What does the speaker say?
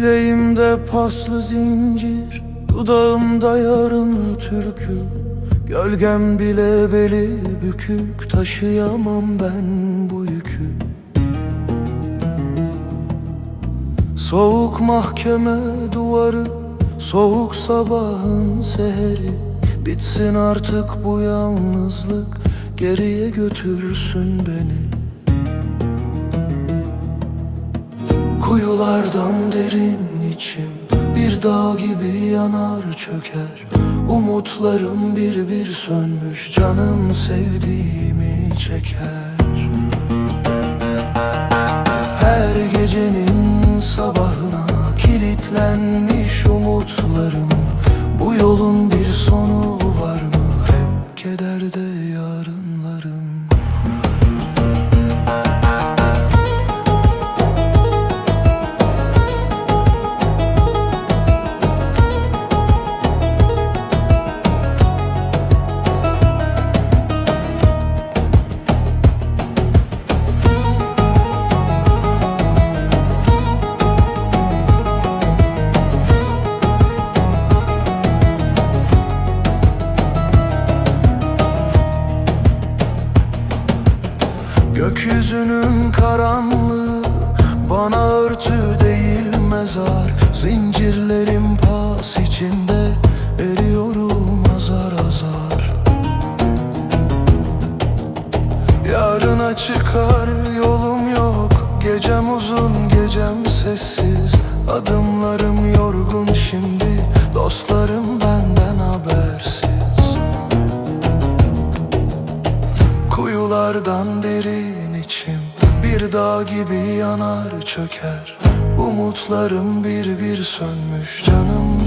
Dilimde paslı zincir Dudağımda yarın türkü Gölgem bile beli bükük Taşıyamam ben bu yükü. Soğuk mahkeme duvarı Soğuk sabahın seheri. Bitsin artık bu yalnızlık Geriye götürsün beni Kuyulardan derin içim Bir dağ gibi yanar çöker. Umutlarım bir bir sönmüş Canım sevdiğimi çeker. Her gecenin sabahına kilitlenmiş umutlarım Bu yolun bir sonu Gökyüzünün karanlığı Bana örtü değil mezar. Zincirlerim pas içinde Eriyorum azar azar. Yarına çıkar yolum yok Gecem uzun gecem sessiz. Adımlarım yorgun şimdi Dostlarım benden habersiz. Kuyulardan derin Dağ gibi yanar çöker. Umutlarım bir bir sönmüş Canım